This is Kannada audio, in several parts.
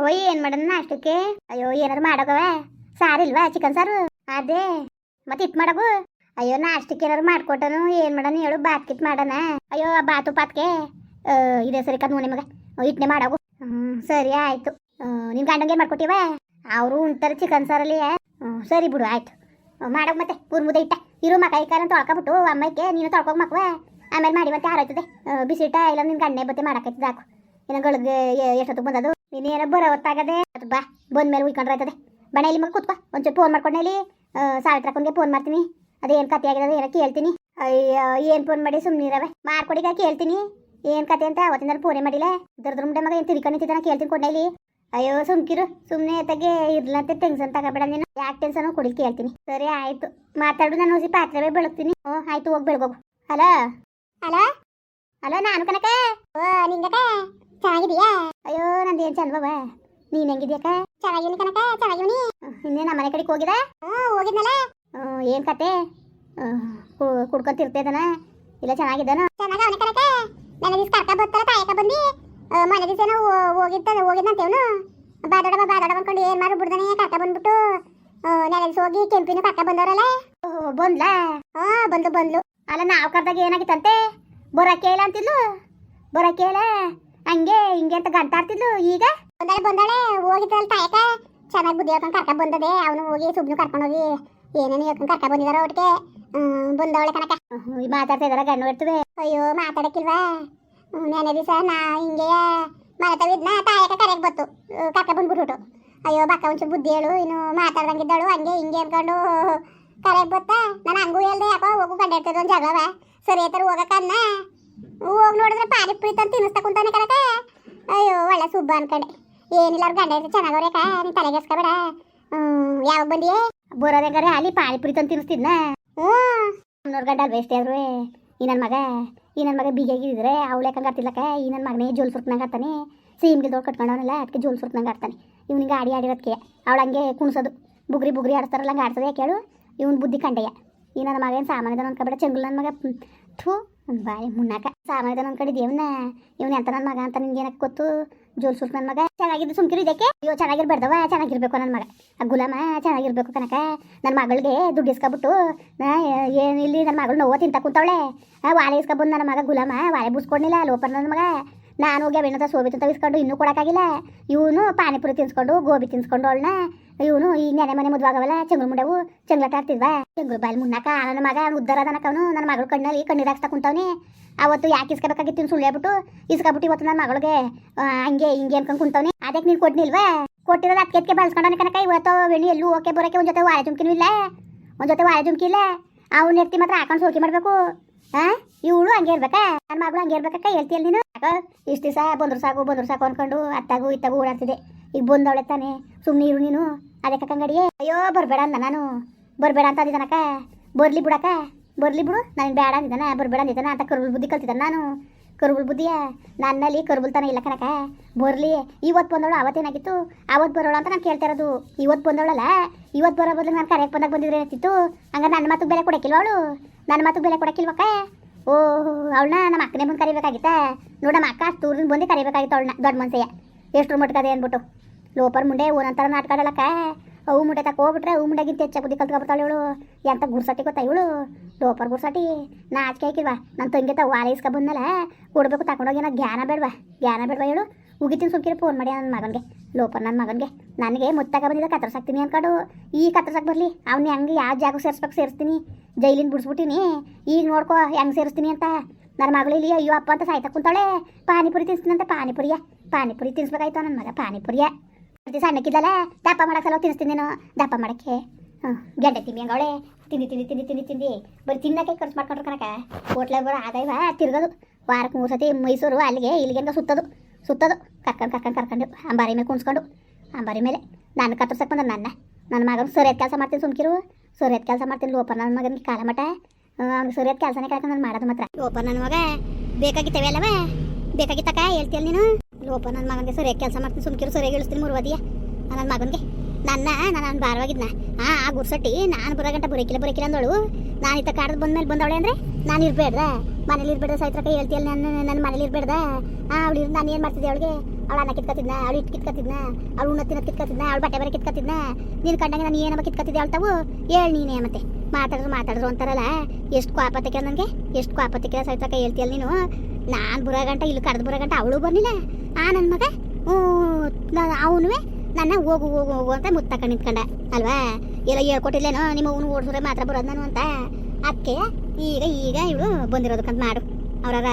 ಓಯ್, ಏನ್ ಮಾಡೋಣ ಅಷ್ಟಕ್ಕೆ? ಅಯ್ಯೋ ಏನಾರು ಮಾಡೋಗವ ಸಾರಿಲ್ವಾ ಚಿಕನ್ ಸಾರು? ಅದೇ. ಮತ್ತೆ ಇಟ್ ಮಾಡಗು? ಅಯ್ಯೋ, ನಾಷ್ಟಕ್ಕೆ ಏನಾರು ಮಾಡ್ಕೊಟ್ಟನು, ಏನ್ ಮಾಡೋಣ ಹೇಳು ಬಾತ್ ಮಾಡಣ. ಅಯ್ಯೋ ಬಾತು ಪಾತ್ಕೆ. ಇದೇ ಸರಿ ಕದ್ ಮಗ. ಇಟ್ನೆ ಮಾಡಗು. ಹ್ಮ್, ಸರಿ ಆಯ್ತು. ನಿಮ್ಮ ಗಂಡಂಗೆ ಏನ್ ಮಾಡ್ಕೊಟ್ಟಿವ? ಅವರು ಉಂಟಾರ ಚಿಕನ್ ಸಾರಲ್ಲಿ. ಸರಿ ಬಿಡು, ಆಯ್ತು. ಮಾಡಕ್ ಮತ್ತೆ, ಊರ್ ಮುದ್ದೆ ಇಟ್ಟ. ಇರು ಮಕ ಕಾರಣ ತೊಳ್ಕೊಬಿಟ್ಟು ಅಮ್ಮಕ್ಕೆ ನೀನು ತೊಳ್ಕೊಗ್ ಮಕ್ವ. ಆಮೇಲೆ ಮಾಡಿ ಮತ್ತೆ ಆರಾಯ್ತದೆ ಬಿಸಿಟ್ಟ ಬಿಸಿಟ ಇಲ್ಲ ನಿನ್ ಗಣ್ಣೆ ಬತ್ತೆ ಮಾಡಕೈತದ ಸಾಕು ಇನ್ನು ಗಳಿಗೆ ಎಷ್ಟೊತ್ತು ಬಂದದು? ನೀನೇನೋ ಬರೋ ಹೊತ್ತಾಗದೆ. ಅದು ಬಾ ಬಂದ್ಮೇಲೆ ಉಯ್ಕೊಂಡ್ರೆ ಆಯ್ತದೆ. ಬಣ ಇಲ್ಲಿ ಮಗ ಕೂತ್ಕೋ. ಒಂಚೂರು ಫೋನ್ ಮಾಡ್ಕೊಂಡೆ ಇಲ್ಲಿ ಸಾವಿತ್ರಕ್ಕಂಗೆ ಫೋನ್ ಮಾಡ್ತೀನಿ. ಅದೇನು ಕತೆ ಆಗಿದೆ ಏನೋ ಕೇಳ್ತೀನಿ. ಅಯ್ಯೋ ಏನು ಫೋನ್ ಮಾಡಿ ಸುಮ್ಮನಿರವೆ ಮಾಡ್ಕೊಡಿಗ ಕೇಳ್ತೀನಿ. ಏನು ಕತೆ ಅಂತ ಅವತ್ತಿಂದ ಫೋನೇ ಮಾಡಿಲ್ಲ. ದರ್ದ್ರ ಮುಂಡೆ ಮಗ ಏನು ತಿರ್ಕೊಂಡು ನಿಂತಿದ್ದಾನ ಕೇಳ್ತೀನಿ ಕೊಂಡೆ ಇಲ್ಲಿ. ಅಯ್ಯೋ ಸುಮ್ಕಿರು. ಸುಮ್ಮನೆ ತಗೆ ಇರ್ಲಂತೆ ಟೆನ್ಷನ್ ತಗೋಬೇಡ ನೀನು. ಯಾಕೆ ಟೆನ್ಷನ್ ಕೊಡಿ ಕೇಳ್ತೀನಿ. ಸರಿ ಆಯ್ತು. ಮಾತಾಡು ನಾನು ಹೋಗಿ ಪಾತ್ರೆ ಬೆಳಗ್ತೀನಿ. ಹ್ಞೂ ಆಯ್ತು ಹೋಗಿ ಬೆಳಗೋಗು ಹಲೋ? ಹಲೋ? ಹಲೋ ನಾನು ಕನಕ? ಓ ನಿಂಗಕ? ಚೆನ್ನಾಗಿದೀಯಾ ಅಯ್ಯೋ ನಂದು ಏನು ಚಂದ್ ಬಾಬಾ ನೀನ್ ಹೆಂಗಿದ್ಯಾಕ ಚೆನ್ನಾಗಿ ಕನಕ ಚೆನ್ನಾಗಿನಿ ಇನ್ನೇ ನಮ್ಮ ಮನೆ ಕಡೆಗೆ ಹೋಗಿದ ಹ್ಞೂ ಹೋಗಿದ್ನಲ್ಲ. ಹ್ಮ್, ಏನ್ ಕತೆ? ಕುಡ್ಕೊಂತಿರ್ತೇದನ ಇಲ್ಲ ಚೆನ್ನಾಗಿದ್ದಾನ? ಚೆನ್ನಾಗ ಅವನ ಕನಕ. ನನ್ನ ದಿವಸ ಕರ್ಕ ಬತ್ತಲ್ಲ ತಾಯಕ ಬಂದಿ. ಮನೆ ದಿವಸ ಹೋಗಿದ್ದ ಹೋಗಿದ್ನಂತೇವನು. ಬಾದೋಡ ಬಾದೋಡ ಅನ್ಕೊಂಡು ಏನ್ ಮಾಡಿ ಬಿಡ್ದಾನೆ ಕರ್ಕ ಬಂದ್ಬಿಟ್ಟು. ನೆನೆ ದಿವಸ ಹೋಗಿ ಕೆಂಪಿನ ಕರ್ಕ ಬಂದವರಲ್ಲ. ಬಂದ್ಲಾ? ಹಾ ಬಂದ್ಲು ಬಂದ್ಲು. ಅಲ್ಲ ನಾವು ಕರ್ದಾಗ ಏನಾಗಿತ್ತಂತೆ? ಬರಕ್ಕೆ ಇಲ್ಲ ಅಂತಿದ್ಲು? ಬರಕ್ಕೆ ಇಲ್ಲ? ಹಂಗೆ ಹಿಂಗೆ ಅಂತ ಗಂಟಾಡ್ತಿದ್ಲು ಈಗ. ಬಂದಾಳೆ ಬಂದಾಳೆ ಹೋಗಿದ್ದಲ್ಲ ತಾಯಕ. ಚೆನ್ನಾಗಿ ಬುದ್ಧಿ ಹೇಳ್ಕೊಂಡು ಕರ್ಕ ಬಂದದೆ. ಅವನು ಹೋಗಿ ಸುಬ್ನು ಕರ್ಕೊಂಡು ಹೋಗಿ ಏನೇನು ಹೇಳ್ಕೊಂಡು ಕರ್ಕ ಬಂದಿದಾರ ಒಟ್ಟಿಗೆ. ಬಂದವಳೆ ಕನಕ ಮಾತಾಡ್ತಾ ಇದಾರ ಗಂಡು ಇರ್ತವೆ ಅಯ್ಯೋ ಮಾತಾಡಕ್ಕಿಲ್ವಾ? ನೆನೆ ದಿವಸ ನಾ ಹಿಂಗೆ ಮಾತಾಡಿದ್ನ ತಾಯಕ ಕರೆಗೆ ಬತ್ತು ಕರ್ಕ ಬಂದ್ಬಿಟ್ಟು ಅಯ್ಯೋ ಬಕ್ಕ ಒಂಚೂರು ಬುದ್ಧಿ ಹೇಳು ಇನ್ನು ಮಾತಾಡ್ದಂಗಿದ್ದಾಳು ಹಂಗೆ ಹಿಂಗೆ ಅನ್ಕೊಂಡು ಕರೆಗೆ ಬತ್ತ. ನಾನು ಹಂಗೂ ಹೇಳ್ದೆ ಯಾಕೋ ಹೋಗು ಗಂಡ ಇರ್ತದೆ ಒಂದು ಜಗಳವ. ಸರಿ ಹೋಗಕ್ಕನ್ನ ಹೋಗಿ ನೋಡಿದ್ರೆ ಪಾನಿಪುರಿ ತಂದು ತಿನ್ನಿಸ್ತಾ ಕುಂತಾನೆ ಕನಕ ಅಯ್ಯೋ, ಒಳ್ಳೆ ಸುಬ್ಬ ಅನ್ಕಂಡೆ. ಏನಿಲ್ಲ ಅವ್ರ ಗಂಡ ಇದ್ರೆ ಚೆನ್ನಾಗವ್ರೇಕ ನೀನ್ ತಲೆಗೆಸ್ಕೊಬೇಡ ಯಾವಾಗ ಬಂದಿಯೇ? ಬರೋದಂಗಾರೆ ಅಲ್ಲಿ ಪಾನಿಪುರಿ ತಂದು ತಿನ್ನಿಸ್ತಿದ್ನ? ಹ್ಞೂ. ನೋಡ್ ಗಂಡ ಅಲ್ಲಿ ಎಷ್ಟೇ ಆದ್ರು ಈ ನನ್ನ ಮಗ, ಈ ನನ್ನ ಮಗ ಬೀಗಿದ್ರೆ ಅವಳೆ ಕಂಗೆ ಈ ನನ್ನ ಮಗನೇ ಜೋಲ್ ಸುರ್ತ್ನಂಗೆ ಆಡ್ತಾನೆ. ಸೀಮ್ಗೆ ದೊಡ್ಡ ಕಟ್ಕೊಂಡವನಲ್ಲ ಅದಕ್ಕೆ ಜೋಲ್ ಸುರ್ತ್ನಂಗೆ ಆಡ್ತಾನೆ. ಇವ್ನಿಗೆ ಆಡಿ ಆಡಿರೋದಕ್ಕೆ ಅವಳು ಹಂಗೆ ಕುಣಿಸೋದು. ಬುಗ್ರಿ ಬುಗ್ರಿ ಆಡ್ತಾರಲ್ಲ ಹಂಗೆ ಆಡ್ಸೋದು ಯಾಕೆ ಹೇಳು? ಇವ್ನು ಬುದ್ಧಿ ಕಂಡೆಯ ಈ ನನ್ನ ಮಗ ಏನು ಸಾಮಾನ್ಯದ ಅನ್ಕೊಬೇಡ. ಚೆಂಗುಲ್ ನನ್ನ ಮಗ, ಥೂ. ಬಾಯಿ ಮುನ್ನಾಕ ಸಾಮಾನ್ಯದ ಕಡೆ ದೇವ್ನ, ಇವನ್ ಎಂತ ನನ್ನ ಮಗ ಅಂತ ನಿನ್ಗೆ ಏನಕ್ಕೆ ಗೊತ್ತು? ಜೋಲ್ ಸುರ್ತ್ ನನ್ನ ಮಗ. ಚೆನ್ನಾಗಿದ್ದು ಸುಮ್ಕಿರು ಇದಕ್ಕೆ. ಅಯ್ಯೋ ಚೆನ್ನಾಗಿರ್ಬಾರ್ದವ ಚೆನ್ನಾಗಿರ್ಬೇಕು ನನ್ನ ಮಗ. ಆ ಗುಲಾಮ ಚೆನ್ನಾಗಿರ್ಬೇಕು ಕನಕ. ನನ್ನ ಮಗಳಿಗೆ ದುಡ್ಡು ಇಸ್ಕೊಬಿಟ್ಟು ಏನು ಇಲ್ಲಿ ನನ್ನ ಮಗಳು ನೋವು ತಿಂತ ಕುಂತವಳೆ. ವಾಲೆ ಇಸ್ಕೊಬಂದು ನನ್ನ ಮಗ ಗುಲಾಮ ವಾಲೆ ಬುಸ್ಕೊಂಡಿಲ್ಲ, ಲೋಪರ್ ನನ್ನ ಮಗ. ನಾನು ಹೋಗಿ ಅವೇನಂತ ಸೋಬಿ ಇಸ್ಕೊಂಡು ಇನ್ನೂ ಕೊಡೋಕ್ಕಾಗಿಲ್ಲ. ಇವನು ಪಾನಿಪುರಿ ತಿನ್ಸ್ಕೊಂಡು, ಗೋಬಿ ತಿನ್ಸ್ಕೊಂಡು ಅವಳನ್ನ ಇವನು ಈ ನೆನೆ ಮನೆ ಮದುವಾಗವಲ್ಲ ಚೆಂಗ್ಳು ಮುಂಡವು ಚಂಗ್ಲಾಟ ಆಡ್ತಿದ್ವಾ? ಚಂಗ್ಳು ಬಾಯಲ್ಲಿ ಮುನ್ನಾಕ ನನ್ನ ಮಗ ಉದ್ದಾರ ಅದನಕ ಅವನು ನನ್ನ ಮಗಳು ಕಣ್ಣಲ್ಲಿ ಕಣ್ಣೀರು ಹಾಕ್ಸ್ತಾ ಕುಂತವನೆ. ಅವತ್ತು ಯಾಕೆ ಇಸ್ಕೋಬೇಕಾಗಿತ್ತು ಸುಳ್ಳು ಹೇಳ್ಬಿಟ್ಟು ಇಸ್ಕೊಬಿಟ್ಟು ಇವತ್ತು ನನ್ನ ಮಗಳಿಗೆ ಹಂಗೆ ಹಿಂಗೆ ಅನ್ಕೊಂಡು ಕುಂತವನೆ. ಅದಕ್ಕೆ ನೀನು ಕೊಡ್ನಿಲ್ವಾ? ಕೊಟ್ಟಿರೋದು ಅದಕ್ಕೆ ಬಳಸ್ಕೊಂಡವನೆ ಕನಕ ಇವತ್ತು ವೆಣಿ ಎಲ್ಲೂ ಓಕೆ ಬರೋಕೆ ಒಂದು ಜೊತೆ ವಾರ ಜುಮ್ಕಿನೂ ಇಲ್ಲ. ಒಂದು ಜೊತೆ ವಾರ ಜುಮ್ಕಿ ಇಲ್ಲ. ಅವ್ನ ಎತ್ತಿ ಮಾತ್ರ ಹಾಕೊಂಡು ಸೋಕಿ ಮಾಡಬೇಕು. ಹಾ ಇವಳು ಹಂಗೆ ಇರ್ಬೇಕಾ? ನನ್ನ ಮಗಳು ಹಂಗೆ ಇರ್ಬೇಕಕ್ಕ ಹೇಳ್ತೀಯಲ್ಲ ನೀನು? ಇಷ್ಟು ದಿವಸ ಬಂದ್ರು ಸಾಕು ಬಂದ್ರು ಸಾಕು ಅನ್ಕೊಂಡು ಅತ್ತಾಗು ಇತ್ತಾಗು ಓಡಾಡ್ತಿದೆ ಈಗ ಬಂದವಳೆ ತಾನೆ. ಸುಮ್ಮನೆ ಇರು ನೀನು. ಅದಕ್ಕೆ ಕಂಗಡಿಯೇ? ಅಯ್ಯೋ, ಬರಬೇಡ ಅಂದ ನಾನು. ಬರಬೇಡ ಅಂತ ಅಂದಿದ್ದಾನಕ್ಕ ಬರ್ಲಿ ಬಿಡಕ್ಕ ಬರ್ಲಿ ಬಿಡು. ನನಗೆ ಬೇಡ ಅಂದಿದ್ದಾನ ಬರಬೇಡ ಅಂದಿದ್ದಾನ ಅಂತ ಕರುಬುಲ್ ಬುದ್ಧಿ ಕಲ್ತಿದ್ದಾನೆ ನಾನು. ಕರುಬುಲ್ ಬುದ್ಧಿಯ? ನನ್ನಲ್ಲಿ ಕರುಬುಲ್ ತನ ಇಲ್ಲ ಕಣಕ ಬರ್ಲಿ. ಇವತ್ತು ಬಂದವಳು ಅವತ್ತೇನಾಗಿತ್ತು? ಅವತ್ತು ಬರೋಳು ಅಂತ ನಾನು ಕೇಳ್ತಾ ಇರೋದು. ಇವತ್ತು ಬಂದವಳಲ್ಲ? ಇವತ್ತು ಬರೋ ಬದಲು ನಾನು ಕರೆಕ್ಟ್ ಬಂದಾಗ ಬಂದಿದ್ರೆ ಏನಿತ್ತು ಹಂಗ ನನ್ನ ಮಾತು ಬೆಲೆ ಕೊಡಕ್ಕಿಲ್ವ ಅವಳು? ನನ್ನ ಮಾತು ಬೆಲೆ ಕೊಡಕ್ಕಿಲ್ವಕ್ಕ ಓ ಅವಳನ್ನ ನಮ್ಮ ಅಕ್ಕನೇ ಬಂದು ಕರಿಬೇಕಾಗಿತ್ತ? ನೋಡಮ್ಮ ಅಕ್ಕ ಅಷ್ಟು ಊರಿನ ಬಂದು ಕರಿಬೇಕಾಗಿತ್ತು ಅವಳನ್ನ ದೊಡ್ಡ ಮನ್ಸೆಯ ಎಷ್ಟು ಮಟ್ಕದೆ ಅಂದ್ಬಿಟ್ಟು. ಲೋಪರ್ ಮುಂಡೆ ಓನಂತರ ನಾಟಕ ಆಡಲಕ್ಕ. ಅವು ಮುಂಡೆ ತಕ ಹೋಗ್ಬಿಟ್ರೆ ಅವು ಮುಂಡೆಗಿಂತ ಹೆಚ್ಚ ಬುದ್ಧಿ ಕಲ್ತ್ಕೊಬಿಡ್ತಾಳೆ ಇವಳು. ಎಂತ ಗುರ್ಸಟಿ ಗೊತ್ತಾ ಇವಳು? ಲೋಪರ್ ಗುರ್ಸಟಿ ನಾಚಿಕೆ ಹಾಕಿಲ್ವಾ ನನ್ನ ತಂಗಿ ತ ವಾಲ ಇಸ್ಕ ಬಂದಲ್ಲ ಕೊಡ್ಬೇಕು ತಗೊಂಡೋಗಿ ಏನೋ ಜ್ಞಾನ ಬೇಡವಾ? ಜ್ಞಾನ ಬೇಡವಾ ಹೇಳು? ಉಗಿತೀನಿ ಸುಮ್ಕಿರಿ ಫೋನ್ ಮಾಡಿ ನನ್ನ ಮಗನಿಗೆ. ಲೋಪರ್ ನನ್ನ ಮಗನಿಗೆ. ನನಗೆ ಮುತ್ತಕ ಬಂದಿದ್ದ ಕತ್ತರ್ಸಾಕ್ತೀನಿ ಅನ್ಕೊಂಡು. ಈ ಕತ್ತರ್ಸಕ್ ಬರಲಿ, ಅವ್ನ ಹೆಂಗೆ ಯಾವ ಜಾಗ ಸೇರ್ಸ್ಬೇಕು ಸೇರಿಸ್ತೀನಿ. ಜೈಲಿಂದ ಬಿಡಿಸ್ಬಿಟ್ಟಿನಿ. ಈಗ ನೋಡ್ಕೋ ಹೆಂಗೆ ಸೇರಿಸ್ತೀನಿ ಅಂತ. ನನ್ನ ಮಗಳು ಇಲ್ಲಿ ಅಯ್ಯೋ ಅಪ್ಪ ಅಂತ ಸಾಯ್ತಾ ಕುಂತಾಳೆ. ಪಾನಿಪುರಿ ತಿನ್ಸ್ತೀನಂತೆ ಪಾನಿಪುರಿಯ. ಪಾನಿಪುರಿ ತಿನ್ಸ್ಬೇಕಾಯ್ತು ನನ್ನ ಮಗ ಪಾನಿಪುರಿಯ. ಪ್ರತಿ ಸಣ್ಣಕ್ಕಿದ್ದಲ್ಲ, ದಪ್ಪ ಮಾಡಕ್ಕೆ ಸಲ ತಿನ್ನಿಸ್ತೀನಿ ನಾನು. ದಪ್ಪ ಮಾಡಕ್ಕೆ. ಹ್ಞೂ ಗೆಡ್ಡೆ ತಿಂಡಿ ಹಂಗವಳೆ ತಿಂದು ತಿಂದು ತಿಂದು ತಿಂದು ತಿಂದು ಬರೀ ತಿನ್ನಕ್ಕೆ ಖರ್ಚು ಮಾಡ್ಕೊಂಡ್ರು ಕನಕ ಹೋಟ್ಲಾಗ ಬರೋ ಆದಾಯವ ತಿರ್ಗೋದು. ವಾರಕ್ಕೆ ಮೂರು ಸತಿ ಮೈಸೂರು, ಅಲ್ಲಿಗೆ ಇಲ್ಲಿಗೆ ಸುತ್ತದು. ಸುತ್ತೋದು. ಕರ್ಕೊಂಡು ಕರ್ಕೊಂಡು ಕರ್ಕೊಂಡು ಅಂಬಾರಿ ಮೇಲೆ ಕುಣಿಸ್ಕೊಂಡು ಅಂಬಾರಿ ಮೇಲೆ. ನಾನು ಕತ್ತರ್ಸಕ್ಕೆ ಬಂದ ನನ್ನ. ನನ್ನ ಮಗನ ಸರಿಯಾದ ಕೆಲಸ ಮಾಡ್ತೀನಿ ಸುಮ್ಕಿರು. ಸರಿಯಾದ ಕೆಲಸ ಮಾಡ್ತೀನಿ ಲೋಪ ನನ್ನ ಮಗನಿಗೆ ಕಾಲ ಮಠ. ಅವ್ನಿಗೆ ಸರಿಯಾದ ಕೆಲಸನೇ ಕಳ್ಕೊಂಡು ನಾನು ಮಾಡೋದು ಮಾತ್ರ. ಲೋಪ ನನ್ನ ಮಗ. ಬೇಕಾಗಿತ್ತವೆ ಅಲ್ಲವ? ಬೇಕಾಗಿತ್ತಕ್ಕ ಹೇಳ್ತೀಯಲ್ಲ ನೀನು? ಲೋಪ ನನ್ನ ಮಗನಿಗೆ ಸರಿಯಾಗಿ ಕೆಲಸ ಮಾಡ್ತೀನಿ ಸುಮ್ಕಿರು ಸರಿಯಾಗಿ ಇಳಿಸ್ತೀನಿ ಮುರುವದಿಯ ನನ್ನ ಮಗನಿಗೆ. ನನ್ನ ನಾನು ಬಾರವಾಗಿದ್ನ ಆ ಆ ಗುರ್ಸಟ್ಟಿ, ನಾನು ಬರೋ ಗಂಟೆ ಬರೋಕಿಲ್ಲ ಬರೋಕಿಲ್ಲ ಅಂದಳು ನಾನು ಇತ್ತ ಕಾಡದ ಬಂದ್ಮೇಲೆ ಬಂದವಳೆ ಅಂದರೆ ನಾನು ಇರಬೇಡ್ದ. ಮನೇಲಿ ಇರ್ಬೇಡ್ದ ಸೈತ್ರಕ ಹೇಳ್ತಿಯಲ್ಲ ನನ್ನ ನನ್ನ ಮನೇಲಿ ಇರಬೇಡ್ದ. ಆ, ಅವಳು ನಾನು ಏನು ಮಾಡ್ತಿದ್ದೆ ಅವಳಿಗೆ? ಅವಳು ಅನ್ನ ಕಿತ್ಕತಿದ್ನ ಅವಳು ಇಟ್ಟು ಕಿತ್ಕತಿದ್ನ ಅವಳು ಉಣ್ಣ ತಿನ್ನೋದು ಕಿತ್ಕತಿದ್ನ ಅವಳು ಬಟ್ಟೆ ಬರೆ ಕಿತ್ಕತಿದ್ನ ನೀನು ಕಂಡಂಗೆ ನಾನು ಏನಮ್ಮ ಕಿತ್ಕತಿದ್ದೆ ಹೇಳ್ತಾವು? ಹೇಳಿ ನೀನೇ ಮತ್ತೆ. ಮಾತಾಡಿದ್ರು ಮಾತಾಡಿದ್ರು ಅಂತಾರಲ್ಲ. ಎಷ್ಟು ಕ್ವಾಪತ್ತಿಕೆ ನನಗೆ? ಎಷ್ಟು ಕ್ವಾಪತ್ತಿಕೆ ಕೈ ಹೇಳ್ತಿಯಲ್ಲ ನೀನು? ನಾನು ಬರೋ ಗಂಟ, ಇಲ್ಲಿ ಕರೆದು ಬರೋ ಗಂಟ, ಅವಳು ಬರಲಿಲ್ಲ. ಆ ನನ್ನ ಮಗ ಅವನು ನನ್ನ ಹೋಗು ಹೋಗು ಹೋಗು ಅಂತ ಮುತ್ತಕ ನಿಂತ್ಕೊಂಡ. ಅಲ್ವಾ? ಎಲ್ಲ ಹೇಳ್ಕೊಟ್ಟಿಲ್ಲೇನೋ ನಿಮ್ಮ ಅವನು ಓಡಿಸ್ರೆ ಮಾತ್ರ ಬರೋದು ನಾನು ಅಂತ. ಅದಕ್ಕೆ ಈಗ ಈಗ ಇವಳು ಬಂದಿರೋದಕ್ಕಂತ ಮಾಡು. ಅವ್ರರ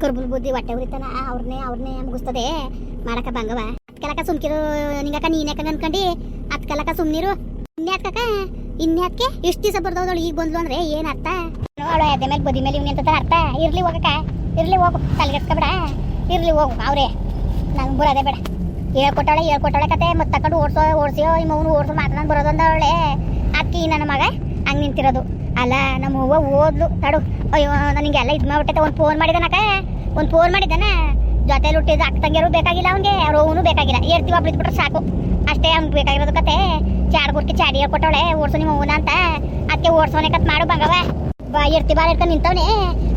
ಕರ್ಬುಲ್ ಬುದ್ಧಿ, ಹೊಟ್ಟೆ ಉರಿತಾನ ಅವ್ರನ್ನೇ ಅವ್ರನ್ನೇ ಮುಗಿಸ್ತದೆ. ಮಾಡಕ ಬಂಗವ ಅತ್ಕಲಕ ಸುಮ್ಕಿರು, ನಿಂಗಕ್ಕ ನೀನ್ಯಾಕ ಅನ್ಕಂಡಿ? ಅತ್ಕಲಕ ಸುಮ್ನಿರು. ಇನ್ಯಾತ್ಕಕ ಇನ್ಯಾಕೆ ಎಷ್ಟು ದಿವಸ ಬರ್ದವಳು ಈಗ ಬಂದ್ಲು ಅಂದ್ರೆ ಏನ್ ಅರ್ಥ? ಅವಳು ಎದೆ ಮೇಲೆ ಬದಿ ಮೇಲೆ ಇವ್ನಿ ಅರ್ಥ? ಇರ್ಲಿ ಹೋಗಕ್ಕ. ಇರ್ಲಿ ಹೋಗು ತಲೆಗೆಡ್ಸ್ಕೊಬೇಡ ಇರಲಿ ಹೋಗು, ಅವ್ರೆ. ನಂಗೆ ಬರೋದೇ ಬೇಡ. ಹೇಳ್ಕೊಟ್ಟಾಳೆ ಹೇಳ್ಕೊಟ್ಟಾಳೆ ಕತೆ ಮತ್ತೆ ತಕೊಂಡು ಓಡಿಸೋ, ಓಡಿಸಿಯೋ ನಿಮ್ಮ ಅವನು ಓಡಿಸೋ ಮಾತಾಡೋದು ಬರೋದು ಅಂದವಳೆ. ಅಕ್ಕಿ, ನನ್ನ ಮಗ, ಹಂಗೆ ನಿಂತಿರೋದು. ಅಲ್ಲ, ನಮ್ಮ ಹೂವ ಓದ್ಲು. ತಡು. ಅಯ್ಯೋ ನನಗೆಲ್ಲ ಇದು ಮಾಡ್ಬಿಟ್ಟೈತೆ. ಒಂದು ಫೋನ್ ಮಾಡಿದನಕ ಒಂದು ಫೋನ್ ಮಾಡಿದ್ದಾನ ಜೊತೆಲಿ ಹುಟ್ಟಿದ ಅಕ್ಕ ತಂಗಿಯರು ಬೇಕಾಗಿಲ್ಲ ಅವ್ನಿಗೆ. ಅವ್ರು ಅವನು ಬೇಕಾಗಿಲ್ಲ. ಏರ್ತಿವ ಬಿಟ್ಬಿಟ್ರೆ ಸಾಕು. ಅಷ್ಟೇ ಅವ್ನಿಗೆ ಬೇಕಾಗಿರೋದು ಕತೆ. ಚಾಡ್ ಗುರ್ಕಿ ಚಾಡಿ ಹೇಳ್ಕೊಟ್ಟವಳೆ. ಓಡಿಸೋ ನಿಮ್ಮ ಹೂವನ ಅಂತ. ಅದಕ್ಕೆ ಓಡಿಸೋನೆ ಕತ್ ಮಾಡು ಬಂಗವ ಬಾ, ಇರ್ತಿ ಬಾಳ ಇರ್ಕೊಂಡು ನಿಂತವನೆ.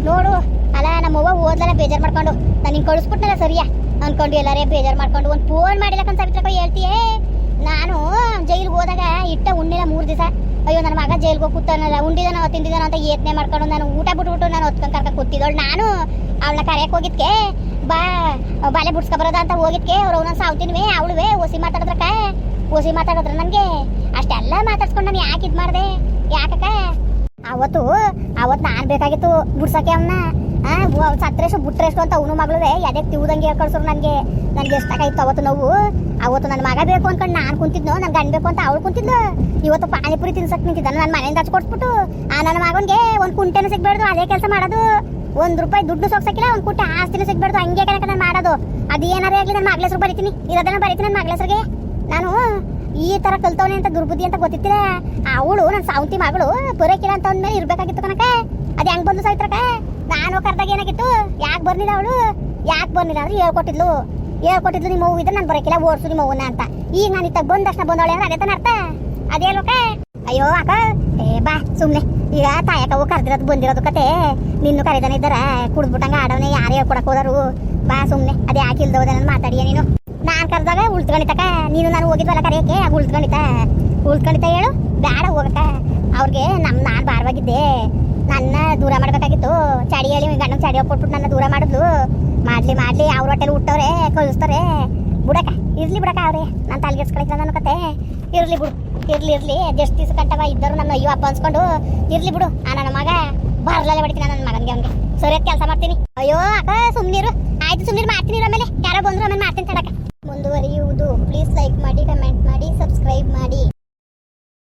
ನೋಡು, ಅಲ್ಲ, ನಮ್ಮವ್ವ ಓದ್ಲಲ್ಲ ಬೇಜಾರು ಮಾಡ್ಕೊಂಡು. ನಾನು ಹಿಂಗೆ ಕಳಿಸ್ಬಿಟ್ನಲ್ಲ ಸರಿಯಾ? ಅನ್ಕೊಂಡು ಎಲ್ಲರೇ ಬೇಜಾರು ಮಾಡ್ಕೊಂಡು. ಒಂದು ಫೋನ್ ಮಾಡಿಲ್ಲ ಕನ್ ಸಾವಿತ್ರಕ್ಕ, ಹೇಳ್ತೀಯೇ? ನಾನು ಜೈಲ್ಗೆ ಹೋದಾಗ ಇಟ್ಟ ಉಣ್ಣಿಲ್ಲ ಮೂರು ದಿವಸ. ಅಯ್ಯೋ ನನ್ನ ಮಗ ಜೈಲ್ಗೆ ಹೋಗಿ ಕೂತಾನಲ್ಲ, ಉಂಡಿದಾನೋ ತಿಂದಿದಾನೋ ಅಂತ ಯತ್ನೆ ಮಾಡ್ಕೊಂಡು ನಾನು ಊಟ ಬಿಟ್ಬಿಟ್ಟು ನಾನು ಹೊತ್ಕೊಂಡು ಕರ್ಕ ಕೂತಿದ್ದವಳು ನಾನು. ಅವಳನ್ನ ಕರೆಯಕ್ಕೆ ಹೋಗಿದ್ಕೆ? ಬಾ, ಬಾಲೆ ಬುಡ್ಸ್ಕೊಬರೋದ ಅಂತ ಹೋಗಿದ್ಕೆ? ಅವ್ರು ಅವನ ಸಾವ್ತಿನ್ವಿ, ಅವಳುವೆ ಓಸಿ ಮಾತಾಡಿದ್ರಕ್ಕ? ಓಸಿ ಮಾತಾಡಿದ್ರ ನನಗೆ? ಅಷ್ಟೆಲ್ಲ ಮಾತಾಡ್ಸ್ಕೊಂಡು ನಾನು ಯಾಕೆ ಇದು ಮಾಡಿದೆ? ಯಾಕಕ್ಕ? ಅವತ್ತು ಅವತ್ತು ನಾನು ಬೇಕಾಗಿತ್ತು ಬಿಡ್ಸಕ್ಕೆ ಅವನ್ನ ಸತ್ರೆಷ್ಟು ಬಿಟ್ರೆಷ್ಟು ಅಂತ ಅವನು ಮಗಳುವೆ ಎದಕ್ಕೆ ತಿವುದಂಗೆ ಹೇಳ್ಕೊಳ್ಸರು ನನಗೆ. ನನಗೆ ಎಷ್ಟಾಗಾಯ್ತು ಅವತ್ತು ನೋವು? ಅವತ್ತು ನನ್ನ ಮಗ ಬೇಕು ಅನ್ಕೊಂಡು ನಾನು ಕುಂತಿದ್ನೋ ನನ್ನ ಗಂಡ ಬೇಕು ಅಂತ ಅವಳು ಕುಂತಿದ್ಲು. ಇವತ್ತು ಪಾನಿಪುರಿ ತಿನ್ಸಕ್ ನಿಂತಿದ್ದ ನನ್ನ ಮನೆಯಿಂದ ಹಚ್ಕೊಟ್ಬಿಟ್ಟು ಆ, ನನ್ನ ಮಗನಿಗೆ ಒಂದು ಕುಂಟೆನೂ ಸಿಗ್ಬಾರ್ದು ಅದೇ ಕೆಲಸ ಮಾಡೋದು. ಒಂದು ರೂಪಾಯಿ ದುಡ್ಡು ಸೊಕ್ಸಕ್ಕಿಲ್ಲ ಒಂದು ಕುಂಟೆ ಆಸ್ತಿನೂ ಸಿಗ್ಬಾರ್ದು ಹಂಗೆ ಕಣಕ್ಕೆ ನಾನು ಮಾಡೋದು. ಅದು ಏನಾರೇ ಆಗಲಿ ನನ್ನ ಮಗಳ ಹೆಸರು ಬರಿತೀನಿ, ಇರೋದನ್ನ ಬರಿತೀನಿ ನನ್ನ ಮಗಳ ಹೆಸರಿಗೆ. ನಾನು ಈ ತರ ಕಲ್ತವನೆ ಅಂತ ದುರ್ಬುದ್ಧಿ ಅಂತ ಗೊತ್ತಿತ್ತಿಲ್ಲ. ಅವಳು ನನ್ನ ಸಾವಂತಿ ಮಗಳು ಪೂರೈಕಿಲ್ಲ ಅಂತ ಅಂದ್ಮೇಲೆ ಇರ್ಬೇಕಾಗಿತ್ತು ಕನಕ ಅದ್ ಹೆಂಗ್ ಬಂದು ಸಾಯ್ತ್ರಕ ನಾನು ಕರ್ದಾಗ ಏನಾಗಿತ್ತು? ಯಾಕೆ ಬರ್ಲಿಲ್ಲ ಅವಳು? ಯಾಕೆ ಬರ್ಲಿಲ್ಲ ಅಂದ್ರೆ ಹೇಳ್ಕೊಟ್ಟಿದ್ಲು. ಹೇಳ್ಕೊಟ್ಟಿದ್ಲು ನಿಮ್ಮ ಹೂವು ಇದ್ರೆ ನಾನು ಬರೋಕಿಲ್ಲ ಓಡಿಸು ನಿಮ್ಮ ಹೂವನ್ನ ಅಂತ. ಈಗ ನಾನು ಇತ್ತ ಬಂದ ತಕ್ಷಣ ಬಂದವಳೆ ಅಂದ್ರೆ ಅದೇ ಅರ್ಥ? ಅದೇ ಲೋಕ ಅಯ್ಯೋ ಅಕ್ಕ, ಏ ಬಾ, ಸುಮ್ನೆ. ಈಗ ತಾಯಕವು ಕರೆದಿರೋದು ಬಂದಿರೋದು ಕತೆ. ನಿನ್ನು ಕರೆದಾನೆ ಇದ್ದಾರ, ಕುಡ್ದ್ಬಿಟ್ಟಂಗ ಆಡವನೇ, ಯಾರು ಹೇಳ್ಕೊಡಕ್ ಹೋದರು? ಬಾ ಸುಮ್ನೆ, ಅದೇ ಯಾಕೆ ಇಲ್ದೋದ ನಾನು ಮಾತಾಡಿಯ ನೀನು. ನಾನ್ ಕರೆದಾಗ ಉಳ್ತ್ಕೊಂಡಿತಕ ನೀನು ನಾನು ಹೋಗಿದ್ವಲ್ಲ ಕರೆಯಕ್ಕೆ, ಆಗ ಉಳ್ತ್ಕೊಂಡಿತ ಉಳ್ತ್ಕೊಂಡಿತ ಹೇಳು ಬೇಡ ಹೋಗಕ್ಕ. ಅವ್ರಿಗೆ ನಮ್ಮ ನಾನ್ ಬಾರವಾಗಿದ್ದೆ ನನ್ನ ದೂರ ಮಾಡಬೇಕಾಗಿತ್ತು. ಚಾಡಿ ಹೇಳಿ ಗಂಡನ ಚಾಡಿ ಕೊಟ್ಬಿಟ್ಟು ನನ್ನ ದೂರ ಮಾಡಿದ್ಲು. ಮಾಡ್ಲಿ ಮಾಡ್ಲಿ, ಅವ್ರ ಹೊಟ್ಟೆಲಿ ಹುಟ್ಟವ್ರೆ ಕಳಿಸ್ತಾರೆ ಬಿಡಕ ಇರ್ಲಿ ಬಿಡಕ ಅವ್ರೆ. ನಾನು ತಲೆಗೆಸ್ಕೊಳಕ್ಕೆ ನನ್ನ ಕತೆ. ಇರ್ಲಿ ಬಿಡು, ಇರ್ಲಿ ಇರ್ಲಿ. ಜಸ್ಟ್ ದಿವಸ ಕಂಟವ ಇದ್ದರು ನನ್ನ ಅಯ್ಯೋ, ಅಪ್ಪ ಅನ್ಸ್ಕೊಂಡು, ಇರ್ಲಿ ಬಿಡು. ಆ ನನ್ನ ಮಗ ಬರ್ಲಲ್ಲೇ ಬಿಡ್ತೀನಿ ನನ್ನ ಮಗನಿಗೆ ಅವ್ನಿಗೆ. ಸರಿಯಾದ ಕೆಲಸ ಮಾಡ್ತೀನಿ. ಅಯ್ಯೋ, ಅಕ್ಕ, ಸುಮ್ನಿರು. ಆಯ್ತು ಸುಮ್ನಿರು, ಮಾಡ್ತೀನಿ ಆಮೇಲೆ ಯಾರೋ ಬಂದ್ರು ಆಮೇಲೆ ಮಾಡ್ತೀನಿ ತಡಕ ಪ್ಲೀಸ್ ಲೈಕ್ ಮಾಡಿ ಕಮೆಂಟ್ ಮಾಡಿ ಸಬ್ಸ್ಕ್ರೈಬ್ ಮಾಡಿ.